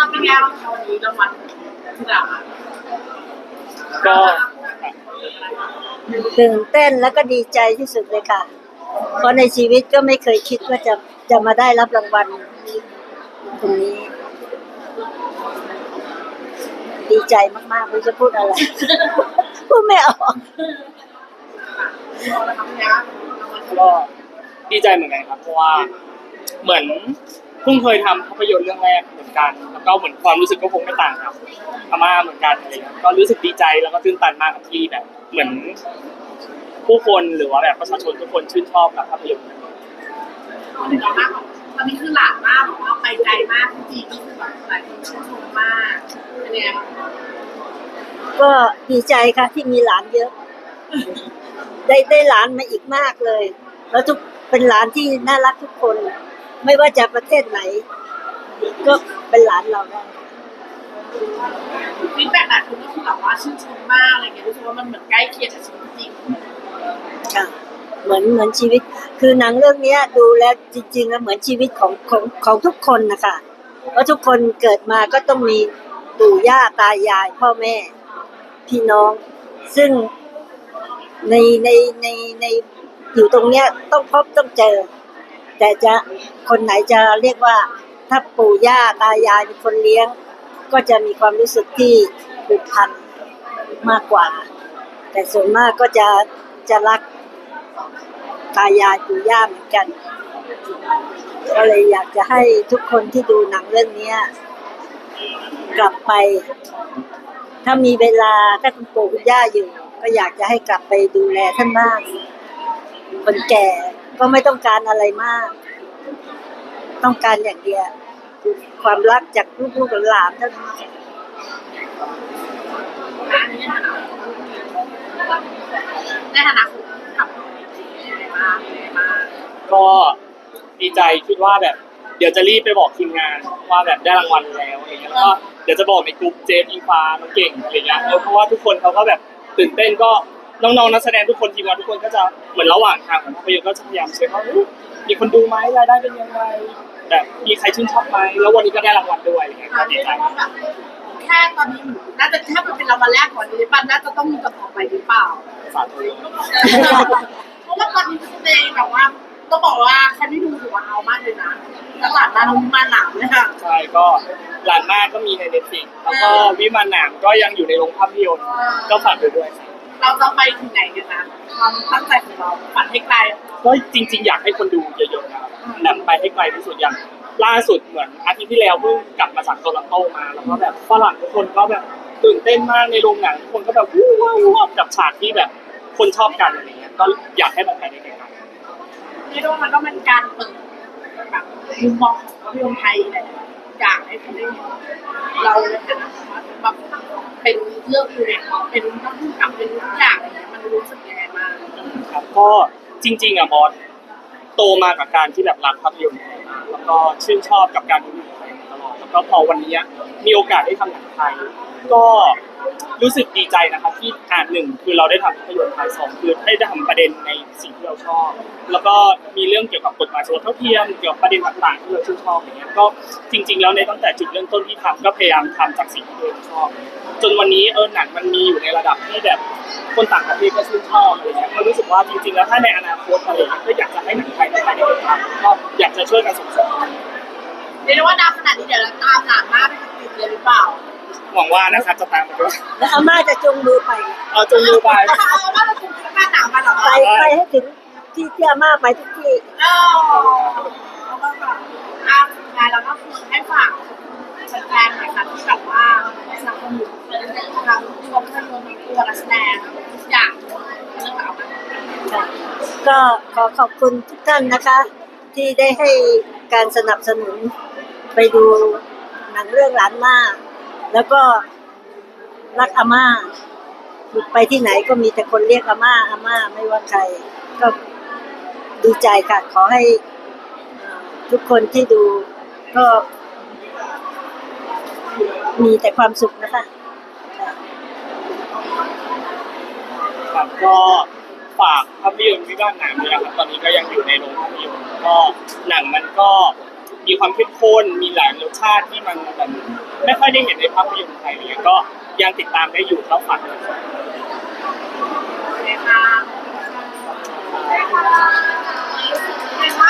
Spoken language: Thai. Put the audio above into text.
ตอนเป็นไงบ้างคะวันนี้รางวัลที่ได้มาก็ตื่นเต้นแล้วก็ดีใจที่สุดเลยค่ะ เพราะในชีวิตก็ไม่เคยคิดว่าจะจะมาได้รับรางวัลตรงนี้ ดีใจมากๆไม่รู้จะพูดอะไร พูดไม่ออกเราทำงานรางวัลที่ก็ดีใจเหมือนกันครับเพราะว่าเหมือน เพิ่งเคยทำภาพยนตร์เรื่องแรกเหมือนกัน แล้วก็เหมือนความรู้สึกก็คงไม่ต่างครับอาม่าเหมือนกันอะไรอย่างเงี้ยก็รู้สึกดีใจแล้วก็ตื้นตันมากกับที่แบบเหมือน ผู้คนหรือว่าแบบประชาชนทุกคนชื่นชอบกับภาพยนตร์คนเรามากของตอนนี้คือหลานมากบอกว่าไปไกลมากจริงๆนี่คือแบบหลายคนชื่นชมมากเป็นยังไงบ้างคะก็ดีใจค่ะที่มีหลานเยอะ ได้ได้หลานมาอีกมากเลย แล้วทุกเป็นหลานที่น่ารักทุกคน ไม่ว่าจะประเทศไหน ก็เป็นหลานเราได้ฟีดแบ็กหลายคนก็คือแบบว่าชื่นชมมากอะไรเงี้ยรู้สึกว่ามันเหมือนใกล้เคียงกับชีวิตจริงค่ะเหมือนเหมือนชีวิต คือหนังเรื่องเนี้ยดูแล้วจริงๆแล้วเหมือนชีวิตของของของทุกคนนะคะว่าทุกคนเกิดมาก็ต้องมีปู่ย่าตายาย พ่อแม่ พี่น้อง ซึ่งในในในในอยู่ตรงเนี้ยต้องพบต้องเจอ แต่จะคนไหนจะเรียกว่าถ้าปู่ย่าตายายเป็นคนเลี้ยง ก็จะมีความรู้สึกที่ผูกพันมากกว่า แต่ส่วนมากก็จะจะรักตายายปู่ย่าเหมือนกัน ก็เลยอยากจะให้ทุกคนที่ดูหนังเรื่องนี้กลับไป ถ้ามีเวลาถ้าคุณปู่คุณย่าอยู่ ก็อยากจะให้กลับไปดูแลท่านบ้างคนแก่ ก็ไม่ต้องการอะไรมาก ต้องการอย่างเดียวคือความรักจากลูกๆหลานเท่านั้นในฐานะในฐานะของกับเป็นยังไงบ้าไงบ้างก็ดีใจคิดว่าแบบ เดี๋ยวจะรีบไปบอกทีมงานว่าแบบได้รางวัลแล้วอะไรเงี้ยแล้วก็เดี๋ยวจะบอกในกลุ่มเจฟอิงฟ้าน้องเก่งอะไรเงี้ยเออเพราะว่าทุกคนเขาก็แบบตื่นเต้นก็ น้องๆนักแสดงทุกคนทีมงานทุกคนก็จะเหมือนระหว่างทางของภาพยนตร์ก็จะพยายามเช็คว่าเฮ้ยมีคนดูไหมรายได้เป็นยังไงแบบมีใครชื่นชอบไหมแล้ววันนี้ก็ได้รางวัลด้วยอะไรเงี้ยก็ดีเรียกใจได้ว่าแบบแค่ตอนนี้น่าจะถ้ามันเป็นรางวัลแรกของนี้ปันน่าจะต้องมีต่อไปหรือเปล่าสาธุเพราะว่าตอนนี้ในแบบว่าต้องบอกว่าใครไม่ดูถือว่าเอามากเลยนะตลาดน้ำมาหนามเลยค่ะใช่ก็หลานมากก็มีในเน็ตฟลิกแล้วก็วิมานหนามก็ยังอยู่ในโรงภาพยนตร์ก็ฝากด้วยด้วยครับ เราจะไปถึงไหนกันนะความตั้งใจของเราฝันให้ไกลก็จริง ๆ อยากให้คนดูเยอะๆนะครับแบบไปให้ไกลที่สุดอย่างล่าสุดเหมือนอาทิตย์ที่แล้วเพิ่งกลับมาจากโตลอนโตมา แล้วก็แบบฝรั่งทุกคนก็แบบตื่นเต้นมากในโรงหนังทุกคนก็แบบวู้ว้าวว้าวกับฉากที่แบบคนชอบกันอะไรเงี้ยก็อยากให้มันไปได้ไกลเรียกได้ว่ามันก็เป็นการเปิดแบบมุมมองของภาพยนตร์ไทยแหละ อยากให้เขาได้เห็นเราในฐานะแบบเป็นเรื่องอยู่ในเป็นนักผู้กับเป็นทุกอย่างอะไรเงี้ยมันรู้สึกยังไงมางครับก็จริง ๆอะมอสโตมากับการที่แบบรักภาพยนตร์มากแล้วก็ชื่นชอบกับการดู แล้วพอวันนี้มีโอกาสได้ทำหนังไทย ก็รู้สึกดีใจนะครับที่อ่านหนึ่งคือเราได้ทำภาพยนตร์ไทยสองคือได้ทำประเด็นในสิ่งที่เราชอบ แล้วก็มีเรื่องเกี่ยวกับกฎหมายสมรสเท่าเทียมเกี่ยวกับประเด็นต่างๆที่เราชื่นชอบอย่างเงี้ยก็จริง ๆ แล้วในตั้งแต่จุดเริ่มต้นที่ทำก็พยายามทำจากสิ่งที่ตัวเองชอบ จนวันนี้เออหนังมันมีอยู่ในระดับที่แบบคนต่างประเทศก็ชื่นชอบอะไรเงี้ยก็รู้สึกว่าจริง ๆ แล้วถ้าในอนาคตอะไรเงี้ยก็อยากจะให้หนังไทยมันไปได้ไกลก็อยากจะช่วยกันส่งเสริม รียกได้ว่าดาวขนาดนี้เดี๋ยวเราตามหลานมากไปติดเลยหรือเปล่าหวังว่านะครับจะตามมาด้วยแล้วอาม่าจะจูงมือไปเอาจงมือไปเอาว่าเราคงจะกล้าหนาวมาหรอไปไปให้ถึงที่ที่อาม่าไปทุกที่เออเอาว่าแบบอะสุดท้ายเราก็คือให้ฝากแฟนๆหน่อยค่ะที่แบบว่าสนับสนุนทางตัวภาพยนตร์ตัวนักแสดงทุกอย่างเรื่องราวมันค่ะก็ขอขอบคุณทุกท่านนะคะ ที่ได้ให้การสนับสนุน ไปดูหนังเรื่องหลานมาแล้วก็รักอาม่าไปที่ไหนก็มีแต่คนเรียกอาม่าอาม่าไม่ว่าใคร ก็ดีใจค่ะ ขอให้ทุกคนที่ดูก็มีแต่ความสุขนะคะค่ะครับก็ฝากภาพยนตร์วิบ้านหนังด้วยนะครับตอนนี้ก็ยังอยู่ในโรงภาพยนตร์ก็หนังมันก็ มีความเข้มข้นมีหลายรสชาติที่มันไม่ค่อยได้เห็นในภาพยนตร์ไทยเลยก็ยังติดตามได้อยู่แล้วฝากครับค่ะค่ะ